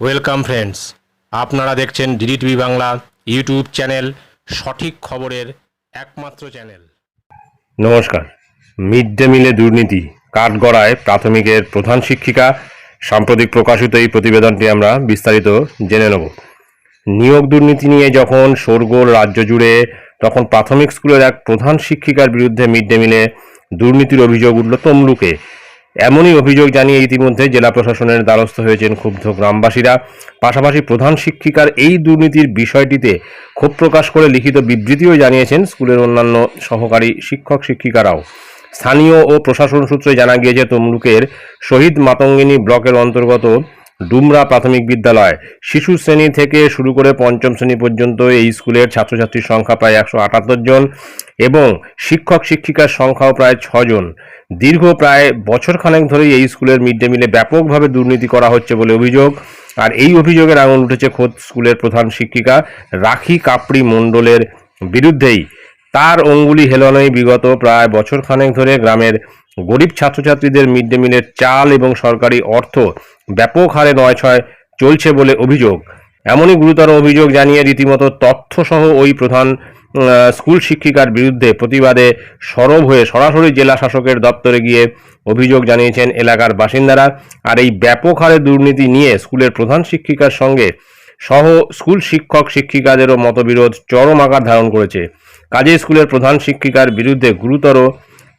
Welcome friends আপনারা দেখছেন DD TV Bangla YouTube channel সঠিক খবরের একমাত্র চ্যানেল নমস্কার। মিড ডে মিলে দুর্নীতি, কাঠগড়ায় প্রাথমিকের প্রধান শিক্ষিকা, সাম্প্রতিক প্রকাশিত এই প্রতিবেদনটি আমরা বিস্তারিত জেনে নেব। নিয়োগ দুর্নীতি নিয়ে যখন শোরগোল রাজ্য জুড়ে, তখন প্রাথমিক স্কুলের এক প্রধান শিক্ষিকার বিরুদ্ধে মিড ডে মিলে দুর্নীতির অভিযোগ উঠল তমলুকে। এমনই অভিযোগ জানিয়ে ইতিমধ্যে জেলা প্রশাসনের দ্বারস্থ হয়েছেন ক্ষুব্ধ গ্রামবাসীরা। পাশাপাশি প্রধান শিক্ষিকার এই দুর্নীতির বিষয়টিতে ক্ষোভ প্রকাশ করে লিখিত বিবৃতিও জানিয়েছেন স্কুলের অন্যান্য সহকারী শিক্ষক শিক্ষিকারাও। স্থানীয় ও প্রশাসন সূত্রে জানা গিয়েছে, তমলুকের শহীদ মাতঙ্গিনী ব্লকের অন্তর্গত ডুমরা প্রাথমিক বিদ্যালয়। শিশু শ্রেণি থেকে শুরু করে পঞ্চম শ্রেণি পর্যন্ত এই স্কুলের ছাত্রছাত্রীর সংখ্যা প্রায় একশো আটাত্তর জন এবং শিক্ষক শিক্ষিকার সংখ্যাও প্রায় ছজন দীর্ঘ প্রায় বছর খানেক ধরেই এই স্কুলের মিড ডে মিলে ব্যাপকভাবে দুর্নীতি করা হচ্ছে বলে অভিযোগ। আর এই অভিযোগের আঙুল উঠেছে খোদ স্কুলের প্রধান শিক্ষিকা রাখি কাপড়ি মণ্ডলের বিরুদ্ধেই। তার অঙ্গুলি হেলনেই বিগত প্রায় বছর খানেক ধরে গ্রামের গরিব ছাত্রছাত্রীদের মিড ডে মিলের চাল এবং সরকারি অর্থ ব্যাপক হারে নয় ছয় চলছে বলে অভিযোগ। এমনই গুরুতর অভিযোগ জানিয়ে রীতিমতো তথ্যসহ ওই প্রধান স্কুল শিক্ষিকার বিরুদ্ধে প্রতিবাদে সরব হয়ে সরাসরি জেলা শাসকের দপ্তরে গিয়ে অভিযোগ জানিয়েছেন এলাকার বাসিন্দারা। আর এই ব্যাপক হারে দুর্নীতি নিয়ে স্কুলের প্রধান শিক্ষিকার সঙ্গে সহ স্কুল শিক্ষক শিক্ষিকাদেরও মতবিরোধ চরম আকার ধারণ করেছে। কাজে স্কুলের প্রধান শিক্ষিকার বিরুদ্ধে গুরুতর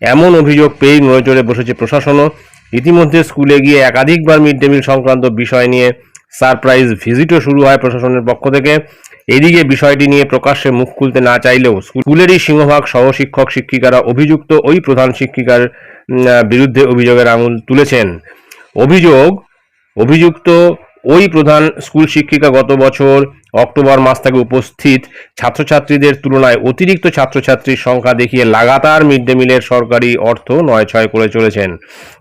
এমন অভিযোগ পেয়েই নড়েচড়ে বসেছে প্রশাসনও। ইতিমধ্যে স্কুলে গিয়ে একাধিকবার মিড ডে মিল সংক্রান্ত বিষয় নিয়ে সারপ্রাইজ ভিজিটও শুরু হয় প্রশাসনের পক্ষ থেকে। এদিকে বিষয়টি নিয়ে প্রকাশ্যে মুখ খুলতে না চাইলেও স্কুলেরই সিংহভাগ সহ শিক্ষক শিক্ষিকারা অভিযুক্ত ওই প্রধান শিক্ষিকার বিরুদ্ধে অভিযোগের আঙুল তুলেছেন। অভিযোগ, অভিযুক্ত ওই প্রধান স্কুল শিক্ষিকা গত বছর অক্টোবর মাস থেকে উপস্থিত ছাত্রছাত্রীদের তুলনায় অতিরিক্ত ছাত্রছাত্রীর সংখ্যা দেখিয়ে লাগাতার মিড ডে মিলের সরকারি অর্থ নয় ছয় করে চলেছেন।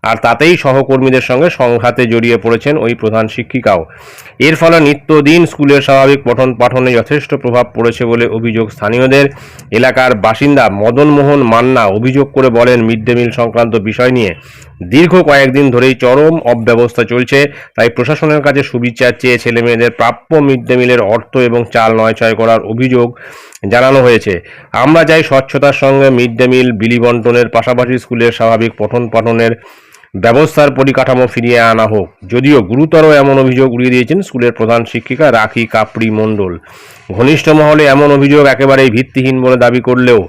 আর তাতেই সহকর্মীদের সঙ্গে সংঘাতে জড়িয়ে পড়েছেন ওই প্রধান শিক্ষিকাও। এর ফলে নিত্যদিন স্কুলের স্বাভাবিক পঠন পাঠনে যথেষ্ট প্রভাব পড়েছে বলে অভিযোগ স্থানীয়দের। এলাকার বাসিন্দা মদনমোহন মান্না অভিযোগ করে বলেন, মিড ডে মিল সংক্রান্ত বিষয় নিয়ে দীর্ঘ কয়েকদিন ধরেই চরম অব্যবস্থা চলছে। তাই প্রশাসনের কাছে সুবিচার চেয়ে ছেলে মেয়েদের প্রাপ্য মিড ডে মিলের অর্থ এবং চাল নয় ছয় করার অভিযোগ জানানো হয়েছে। আমরা চাই স্বচ্ছতার সঙ্গে মিড ডে মিল বিলি বন্টনের পাশাপাশি স্কুলের স্বাভাবিক পঠন পাঠনের ব্যবস্থার পরিকাঠামো ফিরিয়ে আনা হোক। যদিও গুরুতর এমন অভিযোগ উড়িয়ে দিয়েছেন স্কুলের প্রধান শিক্ষিকা রাখি কাপড়ি মণ্ডল। ঘনিষ্ঠ মহলে এমন অভিযোগ একেবারেই ভিত্তিহীন বলে দাবি করলেও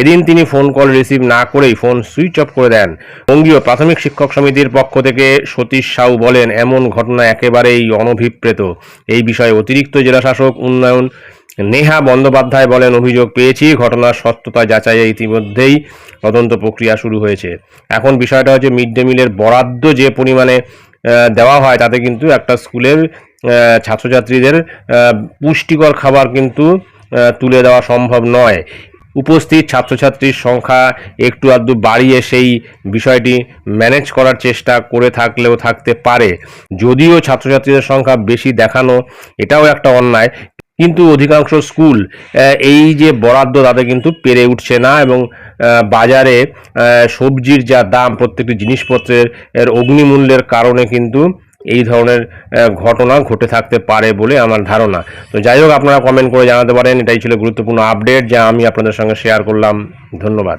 এদিন তিনি ফোন কল রিসিভ না করেই ফোন সুইচ অফ করে দেন। বঙ্গীয় প্রাথমিক শিক্ষক সমিতির পক্ষ থেকে সতীশ সাউ বলেন, এমন ঘটনা একেবারেই অনভিপ্রেত। এই বিষয়ে অতিরিক্ত জেলাশাসক উন্নয়ন নেহা বন্দ্যোপাধ্যায় বলেন, অভিযোগ পেয়েছি, ঘটনার সত্যতা যাচাইয়ে ইতিমধ্যেই তদন্ত প্রক্রিয়া শুরু হয়েছে। এখন বিষয়টা হচ্ছে মিড ডে মিলের বরাদ্দ যে পরিমাণে দেওয়া হয়, তাতে কিন্তু একটা স্কুলের ছাত্রছাত্রীদের পুষ্টিকর খাবার কিন্তু তুলে দেওয়া সম্ভব নয়। উপস্থিত ছাত্রছাত্রীর সংখ্যা একটু আধটু বাড়িয়ে সেই বিষয়টি ম্যানেজ করার চেষ্টা করে থাকলেও থাকতে পারে। যদিও ছাত্রছাত্রীদের সংখ্যা বেশি দেখানো, এটাও একটা অন্যায়। কিন্তু অধিকাংশ স্কুল এই যে বরাদ্দ তাতে কিন্তু পেরে উঠছে না এবং বাজারে সবজির যা দাম প্রত্যেকটি জিনিসপত্রের, এর অগ্নিমূল্যের কারণে কিন্তু এই ধরনের ঘটনা ঘটে থাকতে পারে বলে আমার ধারণা। তো যাই হোক, আপনারা কমেন্ট করে জানাতে পারেন। এটাই ছিল গুরুত্বপূর্ণ আপডেট যা আমি আপনাদের সঙ্গে শেয়ার করলাম। ধন্যবাদ।